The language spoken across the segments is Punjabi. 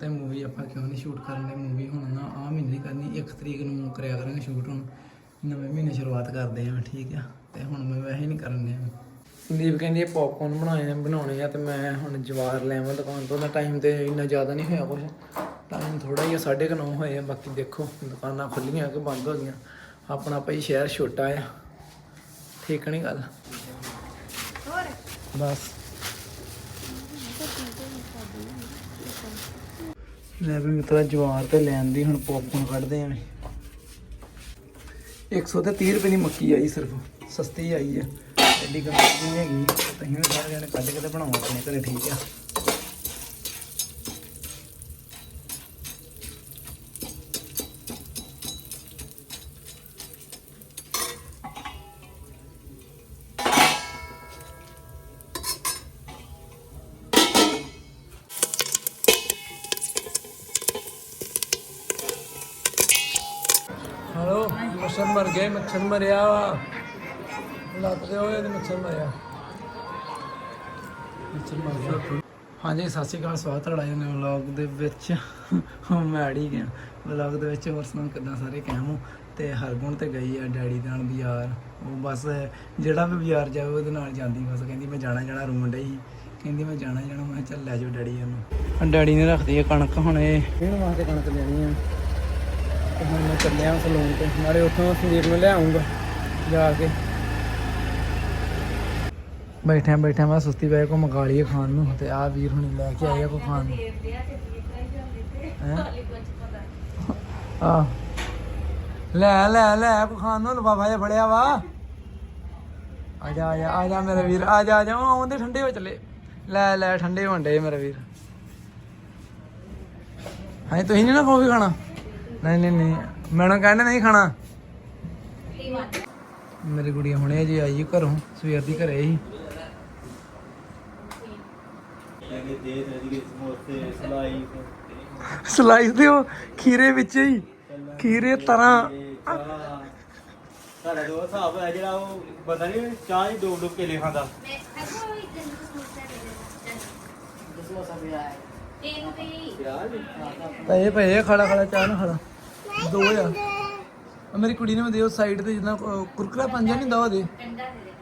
ਤੇ ਮੂਵੀ ਆਪਾਂ ਕਿਉਂ ਨਹੀਂ ਸ਼ੂਟ ਕਰਨੀ ਮੂਵੀ ਹੁਣ ਨਾ ਆ ਮਹੀਨੇ ਕਰਨੀ 1 ਤਰੀਕ ਨੂੰ ਕਰਿਆ ਕਰਾਂਗੇ ਸ਼ੂਟ ਹੁਣ। ਨਵੇਂ ਮਹੀਨੇ ਸ਼ੁਰੂਆਤ ਕਰਦੇ ਆਂ ਠੀਕ ਆ? ਤੇ ਹੁਣ ਮੈਂ ਵੈਸੇ ਨਹੀਂ ਕਰਨ ਡਿਆ ਸੰਦੀਪ ਕਹਿੰਦੀ ਇਹ ਪੌਪਕੌਰਨ ਬਣਾਏ ਆ ਬਣਾਉਣੇ ਆ ਤੇ ਮੈਂ ਹੁਣ ਜਵਾਰ ਲੈਵਾਂ ਦੁਕਾਨ ਤੋਂ। ਨਾ ਟਾਈਮ ਤੇ ਇੰਨਾ ਜ਼ਿਆਦਾ ਨਹੀਂ ਹੋਇਆ ਕੁਛ। ਟਾਈਮ ਥੋੜਾ ਹੀ ਆ 9:30 ਹੋਏ ਆ ਬਾਕੀ ਦੇਖੋ ਦੁਕਾਨਾਂ ਖੁੱਲੀਆਂ ਕਿ ਬੰਦ ਹੋ ਗਈਆਂ। ਆਪਣਾ ਭਾਈ ਸ਼ਹਿਰ ਛੋਟਾ ਆ। ਠੀਕ ਨਹੀਂ ਗੱਲ? ਬਸ। ਲੈ ਵੀ ਮਿੱਤਰਾ ਜਵਾਰ ਤੇ ਲੈਣ ਦੀ, ਹੁਣ ਪੌਪਕੌਰਨ ਕੱਢਦੇ ਆਂ 100 ਤੇ 30 ਰੁਪਏ ਦੀ ਮੱਕੀ ਆਈ ਸਿਰਫ, ਸਸਤੀ ਆਈ ਆ। ਐਡੀ ਗੱਲ ਨਹੀਂ ਹੈਗੀ, ਤੁਸੀਂ ਸਾਰੇ ਜਣੇ ਕੱਢ ਕੇ ਤੇ ਬਣਾਓ ਆਪਣੇ ਘਰੇ, ਠੀਕ ਆ। ਮੱਛਰ ਮਰ ਗਏ ਮੱਛਰ ਮਰਿਆ ਵਾ। ਲੱਤ ਦੇ ਹੋਏ ਤੇ ਮੱਛਰ ਮਰਿਆ। ਮੱਛਰ ਮਰ ਗਿਆ। ਹਾਂਜੀ ਸਤਿ ਸ਼੍ਰੀ ਅਕਾਲ ਸਵਾਗਤ ਤੁਹਾਡਾ ਜੀ ਵਲੌਗ ਦੇ ਵਿੱਚ। ਹਾਂ ਮੈਂ ਗਿਆ। ਵਲੌਗ ਦੇ ਵਿੱਚ ਹੋਰ ਸੁਣਾਓ ਕਿੱਦਾਂ ਸਾਰੇ ਕਹਿਮੋ ਤੇ ਹਰਗੁਣ ਤੇ ਗਈ ਆ ਡੈਡੀ ਨਾਲ ਬਾਜ਼ਾਰ। ਉਹ ਬਸ ਜਿਹੜਾ ਵੀ ਬਾਜ਼ਾਰ ਜਾਵੇ ਉਹਦੇ ਨਾਲ ਜਾਂਦੀ। ਬਸ ਕਹਿੰਦੀ ਮੈਂ ਜਾਣਾ ਜਾਣਾ ਰੋਣ ਡਈ ਕਹਿੰਦੀ ਮੈਂ ਜਾਣਾ ਜਾਣਾ। ਮੈਂ ਕਿਹਾ ਚੱਲ ਲੈ ਜਾਓ ਡੈਡੀ ਇਹਨੂੰ। ਡੈਡੀ ਨੇ ਰੱਖਦੀ ਆ ਕਣਕ ਹੁਣ ਇਹ ਕਿਹਨ ਵਾਸਤੇ ਕਣਕ ਲੈਣੀ ਆ? ਤੇ ਹੁਣ ਮੈਂ ਚੱਲਿਆ ਸਲੂਨ ਤੇ। ਨਾਲੇ ਉੱਥੋਂ ਸੰਦੀਪ ਨੂੰ ਲਿਆਉਂਗਾ ਜਾ ਕੇ। ਬੈਠਿਆਂ ਬੈਠਿਆਂ ਮੈਂ ਸੁਸਤੀ ਪੈ ਕੋ ਮੰਗਾ ਲਈਏ ਖਾਣ ਨੂੰ। ਤੇ ਆ ਵੀਰ ਹੁਣੀ ਲੈ ਕੇ ਆਏ ਕੋ ਖਾਣ ਨੂੰ। ਆ ਲੈ ਲੈ ਲੈ ਕੋ ਖਾਣ ਨੂੰ ਲਫਾਫਾ ਜਿਹਾ ਫੜਿਆ ਵਾ। ਆ ਜਾ ਆ ਜਾ ਆ ਜਾ ਮੇਰੇ ਵੀਰ, ਆ ਜਾ ਆ ਜਾ। ਆਉਂਦੇ ਠੰਡੇ ਹੋ ਚੱਲੇ। ਲੈ ਲੈ, ਠੰਡੇ ਹੋਣ ਡੇ ਮੇਰੇ ਵੀਰ। ਹਾਂ ਤੁਸੀਂ ਨਹੀਂ ਨਾ ਕੌਫੀ ਖਾਣਾ? ਨਹੀਂ ਨਹੀਂ ਨਹੀਂ। ਮੈਡਮ ਕਹਿੰਦੇ ਨਹੀਂ ਖਾਣਾ। ਮੇਰੀ ਗੁੜੀਆ ਹੁਣੇ ਜੀ ਆਈ ਘਰੋਂ ਸਵੇਰ ਦੀ ਘਰੇ ਸੀ। ਸਲਾਈਸ ਦੇ ਉਹ ਖੀਰੇ ਵਿੱਚ ਹੀ। ਖੀਰੇ ਤਰ੍ਹਾਂ ਸਾਡਾ ਦੋ ਹਿਸਾਬ ਹੈ ਜਿਹੜਾ ਉਹ ਪਤਾ ਨਹੀਂ ਚਾਹ ਹੀ ਡੋਬ ਡੋਬ ਕੇ ਲੈ ਖਾਂਦਾ। ਪਏ ਪਏ ਖੜਾ ਖੜਾ ਚਾਹ ਨਾ ਖੜਾ। ਦੋ ਆ। ਆ ਮੇਰੀ ਕੁੜੀ ਨੇ ਮੈਂ ਦੇ ਉਹ ਸਾਈਡ ਤੇ ਜਿੰਨਾ ਕੁਰਕਰਾ ਪੰਜਾ ਨਹੀਂ ਦਵਾ ਦੇ?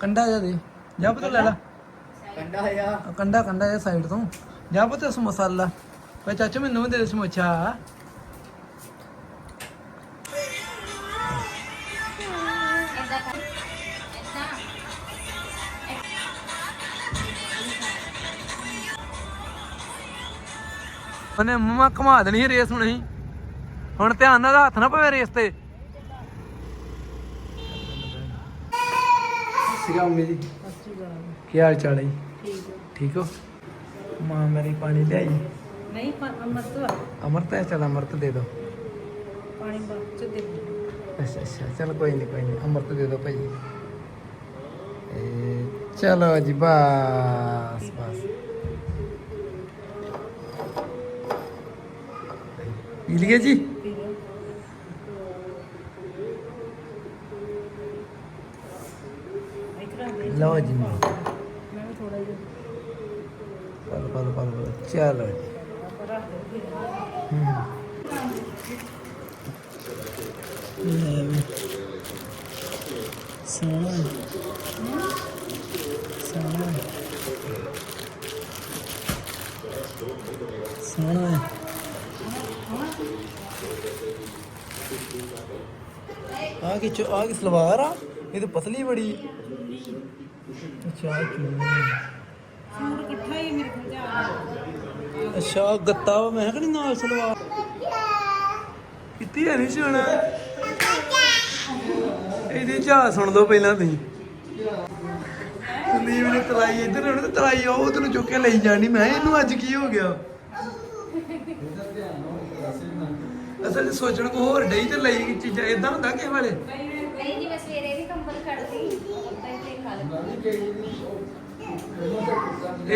ਕੰਡਾ ਜਾ ਦੇ। ਜਾ ਪਤਾ ਲੈ ਲੈ। ਕੰਡਾ ਆ ਆ ਕੰਡਾ ਕੰਡਾ ਜਾ ਸਾਈਡ ਤੋਂ। ਜਾ ਪਤਾ ਉਸ ਮਸਾਲਾ। ਪਏ ਚਾਚੂ ਮੈਨੂੰ ਵੀ ਦੇ ਦੇ ਸਮੋਚਾ ਉਹਨੇ ਮਮਾ ਘੁਮਾ ਦੇਣੀ ਰੇਸ ਹੁਣ ਹੁਣ ਧਿਆਨ ਨਾਲ ਹੱਥ ਨਾ ਪਵੇ ਰੇਸ ਤੇ। ਸਿਗਾ ਜੀ। ਕੀ ਹਾਲ ਚਾਲ ਹੈ ਜੀ? ਠੀਕ ਹੋ। ਮਾਂ ਮੇਰੀ ਪਾਣੀ ਲਿਆਈ। ਨਹੀਂ ਪਾ- ਅਮਰਤ। ਅਮਰਤ ਹੈ ਚਲ ਅਮਰਤ ਦੇ ਦਿਓ। ਪਾਣੀ ਬਾਅਦ ਚ ਦੇ ਅੱਛਾ ਅੱਛਾ ਚਲ ਕੋਈ ਨਹੀਂ ਕੋਈ ਨਹੀਂ ਅਮਰਤ ਦੇ ਦਿਓ ਭਾਈ। ਇਹ ਚਲੋ ਜੀ ਬਸ ਬਸ। ਪੀ ਜੀ ਇਤਰਾ ਦੇ ਲਓ ਜੀ ਮਾਂ ਥੋੜਾ ਜਿਹਾ ਪਲ ਪਲ ਪਲ ਪਲ ਚਲੋ ਜੀ ਆਪਾਂ ਰੱਖ ਦੇ ਹਮ। ਲੈ ਵੀ। ਸੋਹਣਾ ਹੈ। ਸੋਹਣਾ ਹੈ। ਸੋਹਣਾ ਹੈ। ਆ ਕੀ ਚੋ ਆ ਕੀ ਸਲਵਾਰ ਆ ਇਹ ਤਾਂ ਪਤਲੀ ਬੜੀ ਅੱਛਾ ਆਹ ਚੁੰਨੀ ਹੈ। ਸੂਟ ਇਕੱਠਾ ਹੀ ਮੇਰੇ ਕੋਲ ਜਾ ਅੱਛਾ ਗੱਤਾ ਵਾ ਮੈਂ ਕਿਹੜੀ ਨਾਲ ਸਲਵਾਰ? ਕਿੱਤੀ ਹੈ ਨਹੀਂ ਸੁਣਾ ਇਹਦੀ ਝਾ ਸੁਣ ਲਓ ਪਹਿਲਾਂ ਤੁਸੀਂ। ਸੰਦੀਪ ਨੇ ਤਲਾਈ ਇੱਧਰ ਤੇ ਤਲਾਈ ਉਹ ਚੁੱਕ ਕੇ ਲਈ ਜਾਣੀ। ਮੈਂ ਕਿਹਾ ਇਹਨੂੰ ਅੱਜ ਕੀ ਹੋ ਗਿਆ? ਅਸਲ 'ਚ ਸੋਚਣ ਕੋ ਹੋਰ ਡਈ ਤੇ ਲਈ ਚੀਜ਼ਾਂ ਇਦਾਂ ਹੁੰਦਾ ਕਿਸੇ ਵੇਲੇ? ਨਹੀਂ ਸਵੇਰੇ ਵੀ ਕੰਬਲ ਕੱਢਦੀ।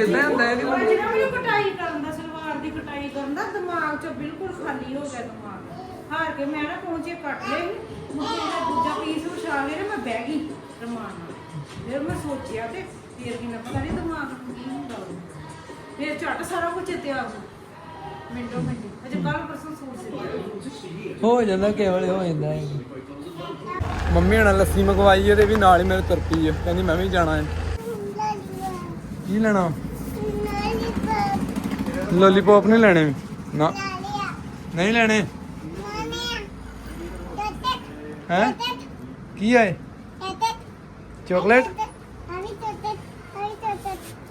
ਇਦਾਂ ਹੁੰਦਾ ਹੈ ਕਿ ਅੱਜ ਨਾ ਮੈਨੂੰ ਕਟਾਈ ਕਰਨ ਦਾ ਸਲਵਾਰ ਦੀ ਕਟਾਈ ਕਰਨ ਦਾ ਦਿਮਾਗ ਚ ਬਿਲਕੁਲ ਖਾਲੀ ਹੋ ਗਿਆ ਦਿਮਾਗ। ਹਾਰ ਕੇ ਮੈਂ ਨਾ ਪਹੁੰਚੇ ਕੱਟ ਲਏ ਮੁੰਡੇ ਦਾ ਦੂਜਾ ਪੀਸ ਵਿਛਾ ਕੇ ਤੇ ਮੈਂ ਬਹਿ ਗਈ ਰਮਾਨ ਨਾਲ। ਫਿਰ ਮੈਂ ਸੋਚਿਆ ਤੇ ਫਿਰ ਕੀ ਨਾ ਪਤਾ ਨਹੀਂ ਦਿਮਾਗ ਨੂੰ ਕੀ ਹੁੰਦਾ। ਫਿਰ ਝਟ ਸਾਰਾ ਕੁਝ ਚੇਤੇ ਆ ਗਿਆ। ਮਿੰਟੋ ਮਿੰਟੀ। ਅਜੇ ਕੱਲ ਪਰਸੋਂ ਸੂਟ ਸੀ ਹੋ। ਜਾਂਦਾ ਕੇਵਲ ਹੋ ਜਾਂਦਾ ਹੈ। ਮੰਮੀ ਹਣਾ ਲੱਸੀ ਮੰਗਵਾਈ ਉਹਦੇ ਵੀ ਨਾਲ ਹੀ ਮੇਰੇ ਤੁਰ ਪਈ ਹੈ ਕਹਿੰਦੀ ਮੈਂ ਵੀ ਜਾਣਾ ਹੈ ਕੀ ਲੈਣਾ? ਲੋਲੀਪੌਪ ਨਹੀਂ ਲੈਣੇ? ਨਾ। ਨਹੀਂ ਲੈਣੇ? ਹੈ? ਕੀ ਹੈ ਚਾਕਲੇਟ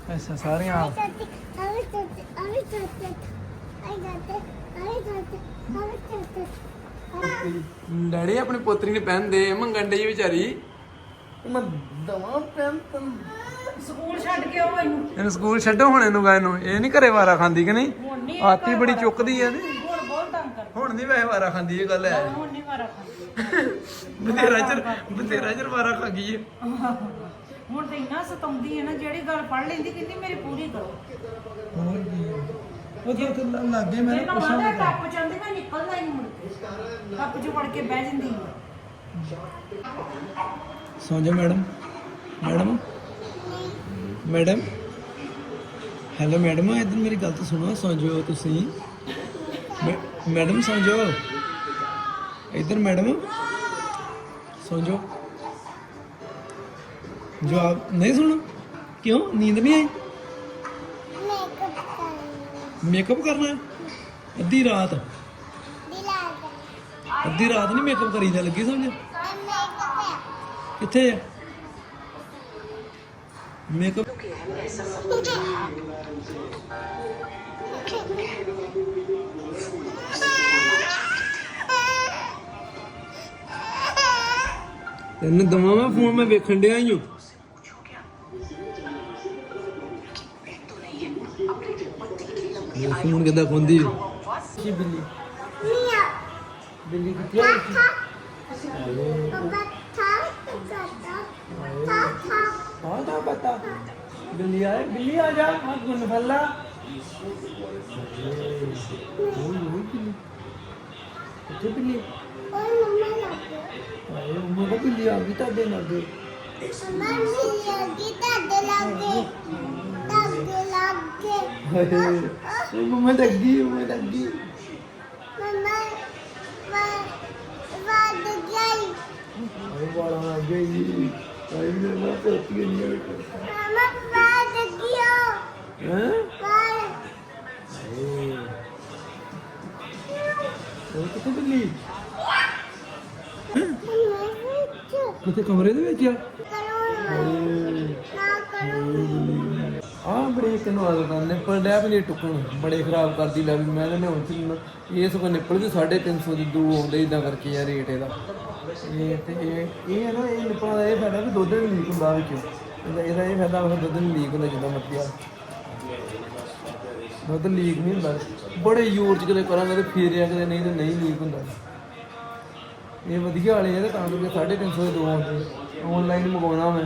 ਅੱਛਾ, ਸਾਰੀਆਂ। ਆ ਡੈਡੀ ਆਪਣੀ ਪੋਤਰੀ ਨੂੰ ਪਹਿਨ ਦੇ ਮੰਗਣ ਡਈ ਵਿਚਾਰੀ। ਮੈਂ ਦਵਾ ਪਹਿਨ ਤੈਨੂੰ। ਸਕੂਲ ਛੱਡ ਕੇ ਆਓ ਇਹਨੂੰ। ਇਹਨੂੰ ਸਕੂਲ ਛੱਡੋ ਹੁਣ ਇਹਨੂੰ ਗਾ ਇਹਨੂੰ। ਇਹ ਨਹੀਂ ਘਰੇ ਵਾਰਾ ਖਾਂਦੀ ਕਿ ਨਹੀਂ? ਹੁਣ ਨਹੀਂ ਆਤੀ ਬੜੀ ਚੁੱਕਦੀ ਆ ਇਹਦੀ। ਹੁਣ ਬਹੁਤ ਤੰਗ ਕਰ ਹੁਣ ਨਹੀਂ ਵੈਸੇ ਵਾਰਾ ਖਾਂਦੀ ਇਹ ਗੱਲ ਹੈ। ਹੁਣ ਨਹੀਂ ਮਾਰਾ ਖਾਂਦੀ। ਬਥੇਰਾ ਚਿਰ ਬਥੇਰਾ ਚਿਰ ਵਾਰਾ ਖਾ ਗਈ ਹੈ। ਹੁਣ ਤੇ ਇੰਨਾ ਸਤਾਉਂਦੀ ਹੈ ਨਾ ਜਿਹੜੀ ਗੱਲ ਪੜ ਲੈਂਦੀ ਕਹਿੰਦੀ ਮੇਰੀ ਪੂਰੀ ਕਰੋ। ਹੋਰ ਕੀ ਉਹ ਤਾਂ ਉੱਥੇ ਲ- ਲੱਗੇ ਮੈਂ ਨਾ ਮਾਦਾ ਟੱਪ ਜਾਂਦੀ ਮੈਂ ਨਿਕਲਦਾ ਹੀ ਨਹੀਂ ਮੁੜ ਕੇ। ਟੱਪ 'ਚ ਵੜ ਕੇ ਬਹਿ ਜਾਂਦੀ ਸੌਂ ਜਾ madam. Madam? Madam? Hello madam ਇੱਧਰ ਮੇਰੀ ਗੱਲ ਤਾਂ ਸੁਣੋ ਸੌਂ ਜਾਓ ਤੁਸੀਂ। ਮੈਡਮ ਸੌਂ ਜਾਓ। ਇੱਧਰ ਮੈਡਮ। ਸੌਂ ਜਾਓ। ਜਵਾਬ ਨਹੀਂ ਸੁਣਾ। ਕਿਉਂ? ਨੀਂਦ ਨਹੀਂ ਆਈ? ਮੇਕਅਪ ਕਰਨਾ ਹੈ? ਅੱਧੀ ਰਾਤ। ਅੱਧੀ ਰਾਤ ਨਹੀਂ ਮੇਕਅਪ ਕਰੀਦਾ, ਲੱਗੀ ਸਮਝ? ਕਿੱਥੇ ਹੈ? ਮੇਕਅਪ ਤੈਨੂੰ ਦਵਾਵਾਂ ਫੋਨ, ਮੈਂ ਵੇਖਣ ਡਿਆ ਹੀ ਹਾਂ ਫੋਨ ਕਿੱਦਾਂ ਖੁੰਦੀ? ਕੀ ਬਿੱਲੀ? ਬਿੱਲੀ ਕਿੱਥੇ ਹੈ ਹਾਂ ਤਾਂ ਪਤਾ। ਬਿੱਲੀ ਆਏ ਬਿੱਲੀ ਆ ਜਾ ਹਾਂ ਗੁੰਨ ਫੱਲਾ। ਓਏ ਓਏ ਬਿੱਲੀ ਕਿੱਥੇ ਬਿੱਲੀ? ਆਏ ਉਹ ਤਾਂ ਬਿੱਲੀ ਆ ਗਈ ਤੁਹਾਡੇ ਨਾਲ ਦੇ ਹਾਏ ਉਹ ਕਿੱਥੇ ਬਿੱਲੀ ਕਿੱਥੇ ਕਮਰੇ ਦੇ ਵਿੱਚ ਆ? ਤੈਨੂੰ ਬੜੇ ਆਦਤ ਆ ਨਿੱਪਲ ਡੈਪ ਨਹੀਂ ਟੁੱਕਣ, ਬੜੇ ਖਰਾਬ ਕਰਦੀ ਲੈ ਵੀ ਮੈਂ ਨੇ ਹੁਣ ਸੀ ਇਸ ਕੋ ਨਿੱਪਲ ਵੀ 350 ਦੀ ਦੋ ਆਉਂਦੇ ਇਦਾਂ ਕਰਕੇ ਯਾਰ ਰੇਟ ਇਹਦਾ। ਇਹ ਤੇ ਇਹ ਇਹ ਹੈ ਨਾ, ਇਹ ਨਿੱਪਲਾਂ ਦਾ ਇਹ ਫਾਇਦਾ ਵੀ ਦੁੱਧ ਨਹੀਂ ਲੀਕ ਹੁੰਦਾ ਵਿੱਚ। ਇਹਦਾ ਇਹਦਾ ਇਹ ਫਾਇਦਾ ਵਾ ਦੁੱਧ ਨਹੀਂ ਲੀਕ ਹੁੰਦਾ ਜਿੱਦਾਂ ਮਰਜ਼ੀ ਆ ਦੁੱਧ ਲੀਕ ਨਹੀਂ ਹੁੰਦਾ। ਬੜੇ ਜ਼ੋਰ ਚ ਕਦੇ ਕਰਾਂਗੇ ਤੇ ਫੇਰਿਆ ਕਦੇ ਨਹੀਂ ਤੇ ਨਹੀਂ ਲੀਕ ਹੁੰਦਾ। ਇਹ ਵਧੀਆ ਵਾਲੇ ਇਹਦੇ ਤਾਂ ਕਰਕੇ 350 ਦੇ ਦੋ ਆਉਂਦੇ। ਆਨਲਾਈਨ ਮੰਗਵਾਉਣਾ ਮੈਂ।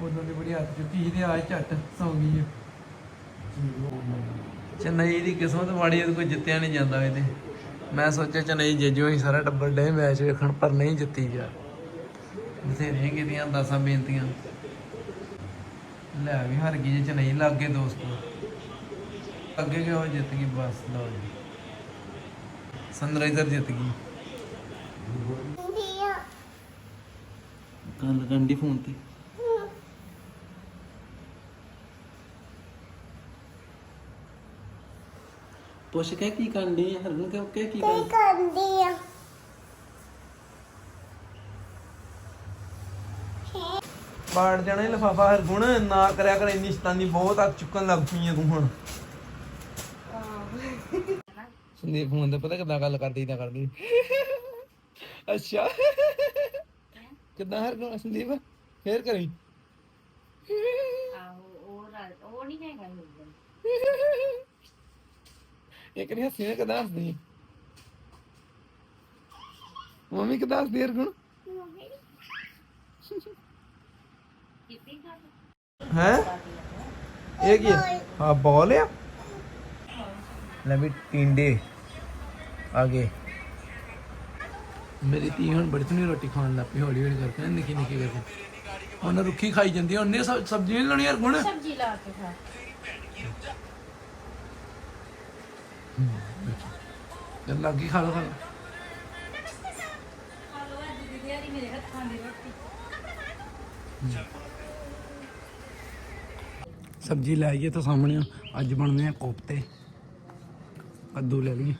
ਉਹਨਾਂ ਦੀ ਬੜੀ ਹੱਥ ਚੁੱਕੀ ਸੀ ਤੇ ਆਜ ਝੱਟ ਸੌ ਗਈ ਹੈ। ਚੇਨਈ ਦੀ ਕਿਸਮਤ ਮਾੜੀ ਇਹਦੇ ਕੋਈ ਜਿੱਤਿਆ ਨਹੀਂ ਜਾਂਦਾ ਇਹਦੇ। ਮੈਂ ਸੋਚਿਆ ਚੇਨਈ ਜਿੱਜੂ ਹੀ ਸਾਰਾ ਟੱਬਰ ਡੇ ਮੈਚ ਵੇਖਣ, ਪਰ ਨਹੀਂ ਜਿੱਤੀ ਯਾਰ। ਬਥੇਰੀਆਂ ਕਿਦੀਆਂ ਦਸਾਂ ਬੇਨਤੀਆਂ। ਲੈ ਵੀ ਹਾਰ ਗਈ ਜੇ ਚੇਨਈ, ਲੱਗ ਗਏ ਦੋਸਤੋ। ਅੱਗੇ ਕਿਉਂ ਜਿੱਤ ਗਈ, ਬਸ ਲਓ ਜੀ। ਸਨਰਾਈਜ਼ਰ ਜਿੱਤ ਗਈ। ਗੱਲ ਕੰਡੀ ਫੋਨ ਤੇ। ਪੁੱਛ ਕੇ ਕੀ ਕਰਨੀ ਹੈ ਹਰਨ ਕਿ ਕਿ ਕੀ ਕਰਨੀ? ਬਾੜ ਜਾਣਾ ਲਫਾਫਾ ਹਰਗੁਣ ਨਾ ਕਰਿਆ ਕਰ ਇੰਨੀ ਸ਼ਤਾਨੀ ਬਹੁਤ ਅੱਗ ਚੁੱਕਣ ਲੱਗ ਪਈ ਹੈ ਤੂੰ ਹੁਣ। ਸੰਦੀਪ ਫੋਨ ਤੇ ਪਤਾ ਕਿੱਦਾਂ ਗੱਲ ਕਰਦੀ ਤਾਂ ਕਰਦੀ। ਅੱਛਾ। ਕਿੱਦਾਂ ਹਰਗੁਣ ਸੰਦੀਪ? ਫੇਰ ਕਰੀ। ਆਹੋ ਉਹ ਰਾ- ਉਹ ਨਹੀਂ ਹੈਗਾ ਹਿਲਦਾ ਇੱਕ ਨਹੀਂ ਹੱਸੀ ਨੇ ਕਿੱਦਾਂ ਹੱਸਦੀ? ਮੰਮੀ ਕਿੱਦਾਂ ਹੱਸਦੀ ਗੱਲ ਹੈ? ਇਹ ਕੀ ਹੈ ਬੋਲ ਆ। ਲੈ ਵੀ ਟਿੰਡੇ। ਆ ਗਏ ਮੇਰੀ ਧੀ ਹੁਣ ਬੜੀ ਸੋਹਣੀ ਰੋਟੀ ਖਾਣ ਲੱਗ ਪਈ ਹੌਲੀ ਹੌਲੀ ਕਰਕੇ ਨਿੱਕੀ ਨਿੱਕੀ ਕਰਕੇ। ਉਹਨੇ ਰੁੱਖੀ ਖਾਈ ਜਾਂਦੀ ਉਹਨੇ ਸਬ- ਸਬਜ਼ੀ ਨਹੀਂ ਲਾਉਣੀ ਯਾਰ ਗੁਣ ਸਬਜ਼ੀ ਲਾ ਕੇ ਖਾ। ਚੱਲ ਲੱਗੀ ਖਾ ਲੋ ਖਾ ਲਓ। ਸਬਜ਼ੀ ਲੈ ਆਈਏ ਤਾਂ ਸਾਹਮਣੇ ਅੱਜ ਬਣਨੇ ਆ ਕੋਫਤੇ। ਕੱਦੂ ਲੈ ਲਈਏ।